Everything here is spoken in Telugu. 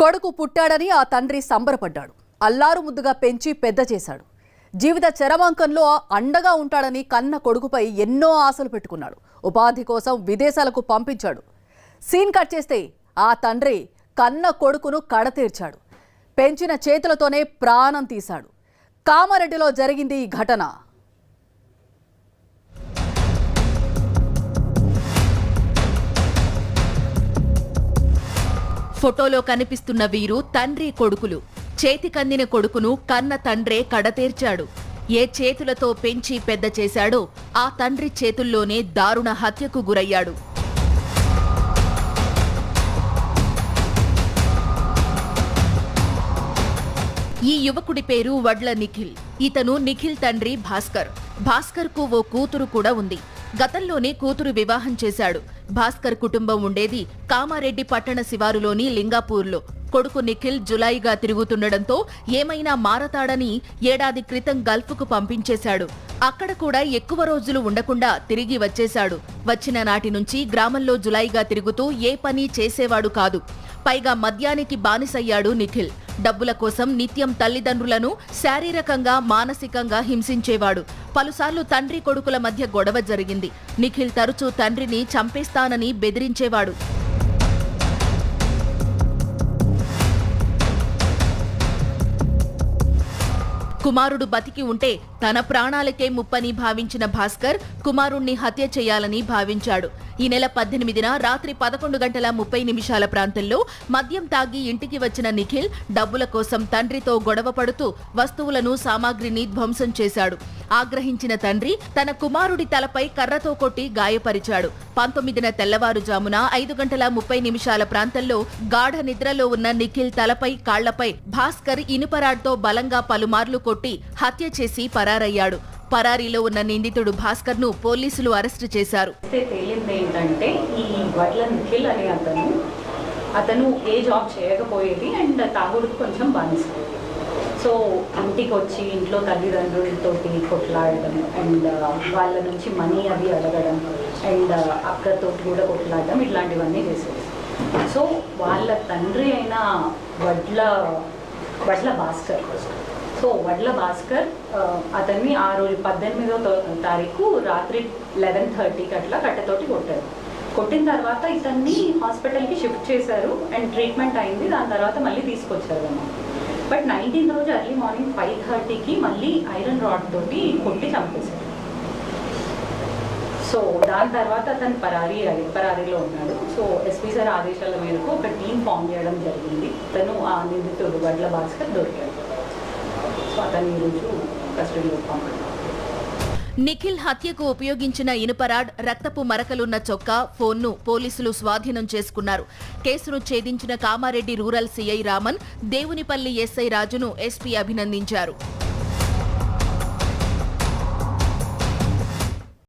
కొడుకు పుట్టాడని ఆ తండ్రి సంబరపడ్డాడు. అల్లారు ముద్దుగా పెంచి పెద్ద చేశాడు. జీవిత చరమాంకంలో అండగా ఉంటాడని కన్న కొడుకుపై ఎన్నో ఆశలు పెట్టుకున్నాడు. ఉపాధి కోసం విదేశాలకు పంపించాడు. సీన్ కట్ చేస్తే ఆ తండ్రి కన్న కొడుకును కడతీర్చాడు. పెంచిన చేతులతోనే ప్రాణం తీశాడు. కామారెడ్డిలో జరిగింది ఈ ఘటన. ఫోటోలో కనిపిస్తున్న వీరు తండ్రి కొడుకులు. చేతికందిన కొడుకును కన్న తండ్రే కడతీర్చాడు. ఏ చేతులతో పెంచి పెద్ద చేశాడో ఆ తండ్రి చేతుల్లోనే దారుణ హత్యకు గురయ్యాడు. ఈ యువకుడి పేరు వడ్ల నిఖిల్. ఇతను నిఖిల్ తండ్రి భాస్కర్. భాస్కర్కు ఓ కూతురు కూడా ఉంది. గతంలోనే కూతురు వివాహం చేశాడు. భాస్కర్ కుటుంబం ఉండేది కామారెడ్డి పట్టణ శివారులోని లింగాపూర్లో. కొడుకు నిఖిల్ జులాయిగా తిరుగుతుండడంతో ఏమైనా మారతాడని ఏడాది క్రితం గల్ఫ్కు పంపించేశాడు. అక్కడ కూడా ఎక్కువ రోజులు ఉండకుండా తిరిగి వచ్చేశాడు. వచ్చిన నాటి నుంచి గ్రామంలో జులాయిగా తిరుగుతూ ఏ పని చేసేవాడు కాదు. పైగా మద్యానికి బానిసయ్యాడు నిఖిల్. డబ్బుల కోసం నిత్యం తల్లిదండ్రులను శారీరకంగా మానసికంగా హింసించేవాడు. పలుసార్లు తండ్రి కొడుకుల మధ్య గొడవ జరిగింది. నిఖిల్ తరచూ తండ్రిని చంపేస్తానని బెదిరించేవాడు. కుమారుడు బతికి ఉంటే తన ప్రాణాలకే ముప్పని భావించిన భాస్కర్ కుమారుణ్ణి హత్య చేయాలని భావించాడు. ఈ నెల పద్దెనిమిదిన రాత్రి పదకొండు గంటల ముప్పై నిమిషాల ప్రాంతంలో మద్యం తాగి ఇంటికి వచ్చిన నిఖిల్ డబ్బుల కోసం తండ్రితో గొడవ పడుతూ వస్తువులను సామాగ్రిని ధ్వంసం చేశాడు. ఆగ్రహించిన తండ్రి తన కుమారుడి తలపై కర్రతో కొట్టి గాయపరిచాడు. పంతొమ్మిదిన తెల్లవారుజామున ఐదు గంటల ముప్పై నిమిషాల ప్రాంతంలో గాఢ నిద్రలో ఉన్న నిఖిల్ తలపై కాళ్ళపై భాస్కర్ ఇనుపరాడ్తో బలంగా పలుమార్లు కొట్టి హత్య చేసి పరారయ్యాడు. పరారీలో ఉన్న నిందితుడు భాస్కర్ను పోలీసులు అరెస్టు చేశారు. తేలింది ఏంటంటే ఈ వడ్ల నిఖిల్ అనే అతను అతను ఏ జాబ్ చేయకపోయేది అండ్ తాగుడుకు కొంచెం బానిస. సో ఇంటికి వచ్చి ఇంట్లో తల్లిదండ్రులతో కొట్లాడడం అండ్ uh, వాళ్ళ నుంచి మనీ అవి అడగడం అండ్ uh, అక్కతోటి కూడా కొట్లాడడం ఇట్లాంటివన్నీ చేసేది. సో వాళ్ళ తండ్రి అయిన వడ్ల వడ్ల భాస్కర్. సో వడ్ల భాస్కర్ uh, అతన్ని ఆ రోజు పద్దెనిమిదో తో- తారీఖు రాత్రి లెవెన్ థర్టీకి అట్లా కట్టెతోటి కొట్టారు. కొట్టిన తర్వాత ఇతన్ని హాస్పిటల్కి షిఫ్ట్ చేశారు అండ్ ట్రీట్మెంట్ అయింది. దాని తర్వాత మళ్ళీ తీసుకొచ్చారు అన్నమాట బట్ నైన్టీన్ రోజు ఎర్లీ మార్నింగ్ ఫైవ్ థర్టీకి మళ్ళీ ఐరన్ రాడ్ తోటి కొట్టి చంపేశారు సో దాని తర్వాత అతను పరారీ అయి పరారీలో ఉన్నాడు. సో ఎస్పీ సార్ ఆదేశాల మేరకు ఒక టీం ఫామ్ చేయడం జరిగింది. అతను ఆ నిందితుడు వడ్ల భాస్కర్ దొరికాడు. సో అతను ఈరోజు కస్టడీలో పంపడం నిఖిల్ హత్యకు ఉపయోగించిన ఇనుపరాడ్ రక్తపు మరకలున్న చొక్కా ఫోన్ను పోలీసులు స్వాధీనం చేసుకున్నారు. కేసును ఛేదించిన Kamareddy rural CI Raman Devunipalli SI రాజును ఎస్పీ అభినందించారు.